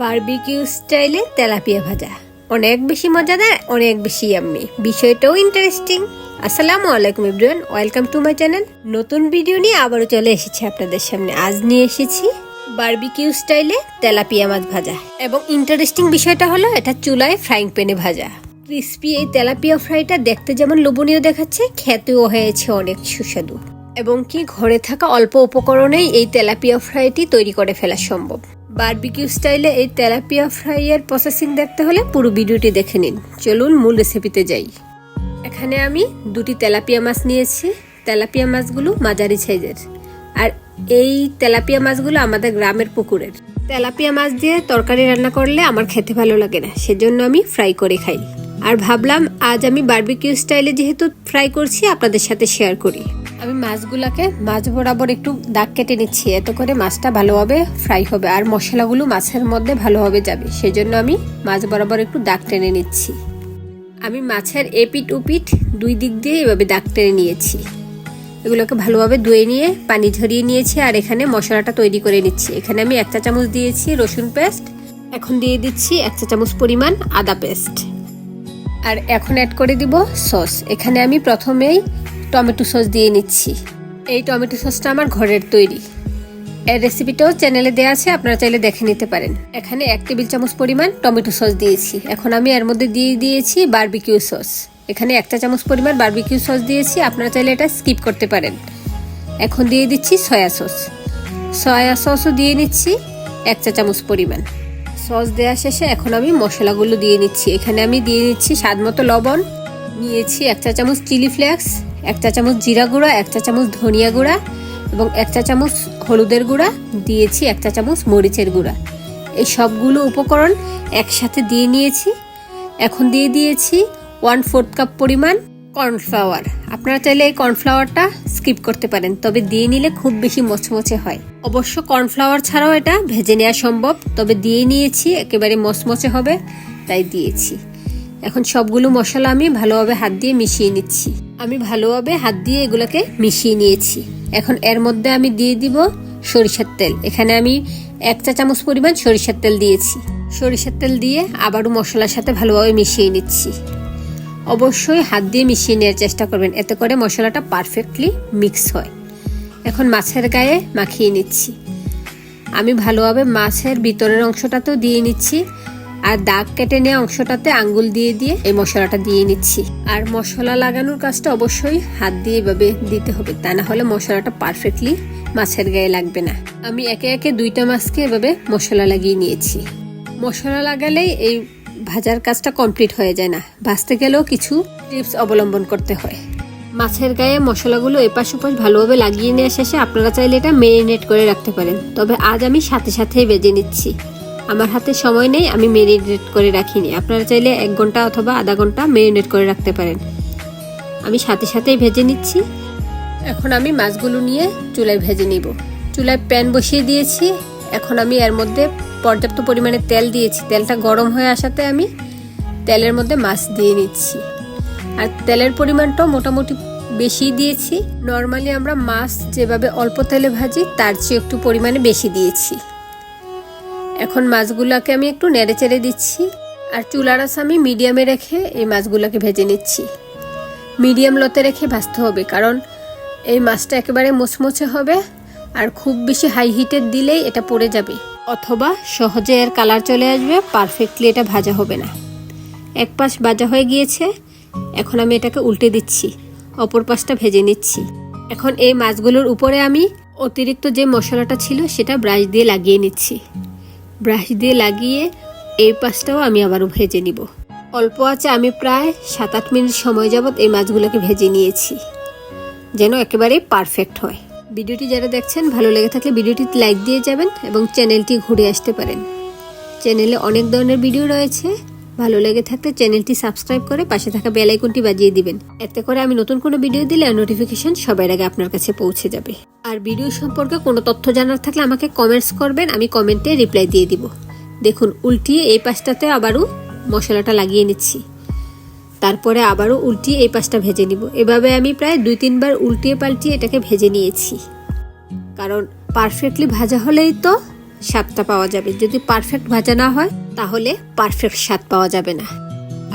Barbecue স্টাইলে tilapia ভাজা। অনেক বেশি মজাদার, অনেক বেশি আম্মি বিষয়টাও ইন্টারেস্টিং আসসালামু আলাইকুম everyone welcome to my channel নতুন ভিডিও নিয়ে আবারও চলে এসেছি আপনাদের সামনে। আজ নিয়ে এসেছি বার্বিকিউ স্টাইলে তেলাপিয়া মাছ ভাজা। এবং ইন্টারেস্টিং বিষয়টা হলো, এটা চুলায় ফ্রাইং প্যানে ভাজা। ক্রিস্পি এই তেলাপিয়া ফ্রাইটা দেখতে যেমন লোভনীয় দেখাচ্ছে, খেতেও হয়েছে অনেক সুস্বাদু। এবং কি ঘরে থাকা অল্প উপকরণেই এই তেলাপিয়া ফ্রাইটি তৈরি করে ফেলা সম্ভব। বারবিকিউ স্টাইলে এই তেলাপিয়া ফ্রাই এর প্রসেসিং দেখতে হলে পুরো ভিডিওটি দেখে নিন। চলুন মূল রেসিপিতে যাই। এখানে আমি দুটি তেলাপিয়া মাছ নিয়েছি। তেলাপিয়া মাছগুলো মাঝারি সাইজের। আর এই তেলাপিয়া মাছগুলো আমাদের গ্রামের পুকুরের। তেলাপিয়া মাছ দিয়ে তরকারি রান্না করলে আমার খেতে ভালো লাগে না, সেজন্য আমি ফ্রাই করে খাই। আর ভাবলাম আজ আমি বারবিকিউ স্টাইলে যেহেতু ফ্রাই করছি, আপনাদের সাথে শেয়ার করি। আমি মাছগুলোকে মাছ বরাবর একটু দাগ কেটে নিচ্ছি, এত করে মাছটা ভালোভাবে ফ্রাই হবে আর মশলাগুলো মাছের মধ্যে ভালোভাবে যাবে। সেজন্য আমি মাছ বরাবর একটু দাগ টেনে নিচ্ছি। আমি মাছের এপিট উপিট দুই দিক দিয়ে এভাবে দাগ টেনে নিয়েছি। এগুলোকে ভালোভাবে ধুয়ে নিয়ে, পানি ঝরিয়ে নিয়েছি আর এখানে মশলাটা তৈরি করে নিচ্ছি। এখানে আমি এক চা চামচ দিয়েছি রসুন পেস্ট, এখন দিয়ে দিচ্ছি এক চা চামচ পরিমাণ আদা পেস্ট। আর এখন অ্যাড করে দিব সস। এখানে আমি প্রথমেই টমেটো সস দিয়ে নিচ্ছি। এই টমেটো সসটা আমার ঘরের তৈরি। এর রেসিপিটাও চ্যানেলে দেওয়া আছে, আপনারা চাইলে দেখে নিতে পারেন। এখানে এক টেবিল চামচ পরিমাণ টমেটো সস দিয়েছি। এখন আমি এর মধ্যে দিয়ে দিয়েছি বারবিকিউ সস এখানে একটা চামচ পরিমাণ বারবিকিউ সস দিয়েছি, আপনারা চাইলে এটা স্কিপ করতে পারেন। এখন দিয়ে দিচ্ছি সয়া সস সয়া সসও দিয়ে নিচ্ছি এক চা চামচ পরিমাণ। সস দেওয়া শেষে এখন আমি মশলাগুলো দিয়ে নিচ্ছি। এখানে আমি দিয়ে নিচ্ছি স্বাদ মতো লবণ। নিয়েছি এক চা চামচ চিলি ফ্লেক্স এক চা চামচ জিরা গুঁড়া এক চা চামচ ধনিয়া গুঁড়া এবং এক চা চামচ হলুদের গুঁড়া। দিয়েছি এক চা চামচ মরিচের গুঁড়া। এই সবগুলো উপকরণ একসাথে দিয়ে নিয়েছি। এখন দিয়ে দিয়েছি ওয়ান ফোর্থ কাপ পরিমাণ কর্নফ্লাওয়ার। আপনারা চাইলে এই কর্নফ্লাওয়ারটা স্কিপ করতে পারেন, তবে দিয়ে নিলে খুব বেশি মচমচে হয়। অবশ্য কর্নফ্লাওয়ার ছাড়াও এটা ভেজে নেওয়া সম্ভব, তবে দিয়ে নিয়েছি, একেবারে মচমচে হবে, তাই দিয়েছি। এখন সবগুলো মশলা আমি ভালোভাবে হাত দিয়ে মিশিয়ে নিচ্ছি। আমি ভালোভাবে হাত দিয়ে এগুলোকে মিশিয়ে নিয়েছি। এখন এর মধ্যে আমি দিয়ে দিব সরিষার তেল। এখানে আমি এক চা চামচ পরিমাণ সরিষার তেল দিয়েছি। সরিষার তেল দিয়ে আবারও মশলার সাথে ভালোভাবে মিশিয়ে নিচ্ছি। অবশ্যই হাত দিয়ে মিশিয়ে নেওয়ার চেষ্টা করবেন। এতে করে মশলাটা পারফেক্টলি মিক্স হয়। এখন মাছের গায়ে মাখিয়ে নিচ্ছি। আমি ভালোভাবে মাছের ভিতরের অংশটাতেও দিয়ে নিচ্ছি। আর দাগ কেটে নেওয়া অংশটাতে আঙ্গুল দিয়ে দিয়ে এই মশলাটা দিয়ে নিচ্ছি। আর মশলা লাগানোর কাজটা অবশ্যই হাত দিয়ে এভাবে দিতে হবে, তা না হলে মশলাটা পারফেক্টলি মাছের গায়ে লাগবে না। আমি একে একে দুইটা মাছকে এভাবে মশলা লাগিয়ে নিয়েছি। মশলা লাগালেই এই ভাজার কাজটা কমপ্লিট হয়ে যায় না, ভাজতে গেলেও কিছু টিপস অবলম্বন করতে হয়। মাছের গায়ে মশলাগুলো এপাশ ওপাশ ভালোভাবে লাগিয়ে নেওয়া শেষে আপনারা চাইলে এটা মেরিনেট করে রাখতে পারেন, তবে আজ আমি সাথে সাথেই বেজে নিচ্ছি। আমার হাতে সময় নেই, আমি মেরিনেট করে রাখিনি। আপনারা চাইলে এক ঘণ্টা অথবা আধা ঘণ্টা মেরিনেট করে রাখতে পারেন। আমি সাথে সাথেই ভেজে নিচ্ছি। এখন আমি মাছগুলো নিয়ে চুলায় ভেজে নিব। চুলায় প্যান বসিয়ে দিয়েছি। এখন আমি এর মধ্যে পর্যাপ্ত পরিমাণে তেল দিয়েছি। তেলটা গরম হয়ে আসাতে আমি তেলের মধ্যে মাছ দিয়ে নিচ্ছি। আর তেলের পরিমাণটাও মোটামুটি বেশি দিয়েছি। নর্মালি আমরা মাছ যেভাবে অল্প তেলে ভাজি, তার চেয়ে একটু পরিমাণে বেশি দিয়েছি। এখন মাছগুলোকে আমি একটু নেড়ে চেড়ে দিচ্ছি, আর চুলার আঁচ আমি মিডিয়ামে রেখে এই মাছগুলোকে ভেজে নিচ্ছি। মিডিয়াম লতে রেখে ভাজতে হবে, কারণ এই মাছটা একেবারে মোচমোচে হবে, আর খুব বেশি হাই হিটের দিলেই এটা পড়ে যাবে, অথবা সহজে এর কালার চলে আসবে পারফেক্টলি এটা ভাজা হবে না। এক পাশ ভাজা হয়ে গিয়েছে, এখন আমি এটাকে উল্টে দিচ্ছি, অপর পাশটা ভেজে নিচ্ছি। এখন এই মাছগুলোর উপরে আমি অতিরিক্ত যে মশলাটা ছিল সেটা ব্রাশ দিয়ে লাগিয়ে নিচ্ছি। ব্রাশ দিয়ে লাগিয়ে এই পাশটাও আমি আবারও ভেজে নিব। অল্প আছে আমি প্রায় সাত আট মিনিট সময় যাবৎ এই মাছগুলোকে ভেজে নিয়েছি, যেন একেবারে পারফেক্ট হয়। ভিডিওটি যারা দেখছেন, ভালো লেগে থাকলে ভিডিওটিতে লাইক দিয়ে যাবেন এবং চ্যানেলটি ঘুরে আসতে পারেন। চ্যানেলে অনেক ধরনের ভিডিও রয়েছে। ভালো লেগে থাকলে চ্যানেলটি সাবস্ক্রাইব করে পাশে থাকা বেল আইকনটি বাজিয়ে দিবেন। এতে করে আমি নতুন কোনো ভিডিও দিলে নোটিফিকেশন সবার আগে আপনার কাছে পৌঁছে যাবে। আর ভিডিও সম্পর্কে কোনো তথ্য জানার থাকলে আমাকে কমেন্টস করবেন, আমি কমেন্টে রিপ্লাই দিয়ে দিব। দেখুন, উল্টিয়ে এই পাশটাতে আবারও মশলাটা লাগিয়ে নিচ্ছি। তারপরে আবারও উল্টিয়ে এই পাশটা ভেজে নিব। এভাবে আমি প্রায় দুই তিনবার উল্টিয়ে পাল্টিয়ে এটাকে ভেজে নিয়েছি। কারণ পারফেক্টলি ভাজা হলেই তো স্বাদটা পাওয়া যাবে। যদি পারফেক্ট ভাজা না হয়, তাহলে পারফেক্ট স্বাদ পাওয়া যাবে না।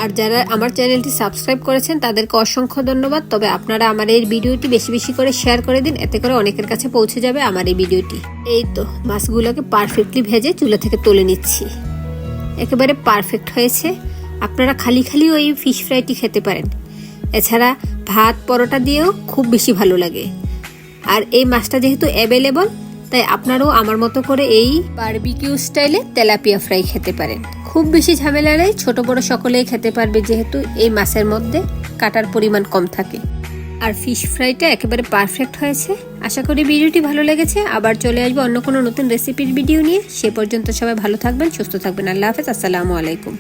আর যারা আমার চ্যানেলটি সাবস্ক্রাইব করেছেন, তাদেরকে অসংখ্য ধন্যবাদ। তবে আপনারা আমার এই ভিডিওটি বেশি বেশি করে শেয়ার করে দিন, এতে করে অনেকের কাছে পৌঁছে যাবে আমার এই ভিডিওটি। এই তো, মাছগুলোকে পারফেক্টলি ভেজে চুলা থেকে তুলে নিচ্ছি। একেবারে পারফেক্ট হয়েছে। আপনারা খালি খালি ওই ফিশ ফ্রাইটি খেতে পারেন। এছাড়া ভাত, পরোটা দিয়েও খুব বেশি ভালো লাগে। আর এই মাছটা যেহেতু অ্যাভেলেবল তাই আপনারাও আমার মতো করে এই বারবিকিউ স্টাইলে তেলাপিয়া ফ্রাই খেতে পারেন। খুব বেশি ঝামেলা নেই, ছোট বড় সকলেই খেতে পারবে যেহেতু এই মাছের মধ্যে কাটার পরিমাণ কম থাকে। আর ফিশ ফ্রাইটা একেবারে পারফেক্ট হয়েছে। আশা করি ভিডিওটি ভালো লেগেছে। আবার চলে আসব অন্য কোনো নতুন রেসিপির ভিডিও নিয়ে। সে পর্যন্ত সবাই ভালো থাকবেন, সুস্থ থাকবেন। আল্লাহ হাফেজ, আসসালামু আলাইকুম।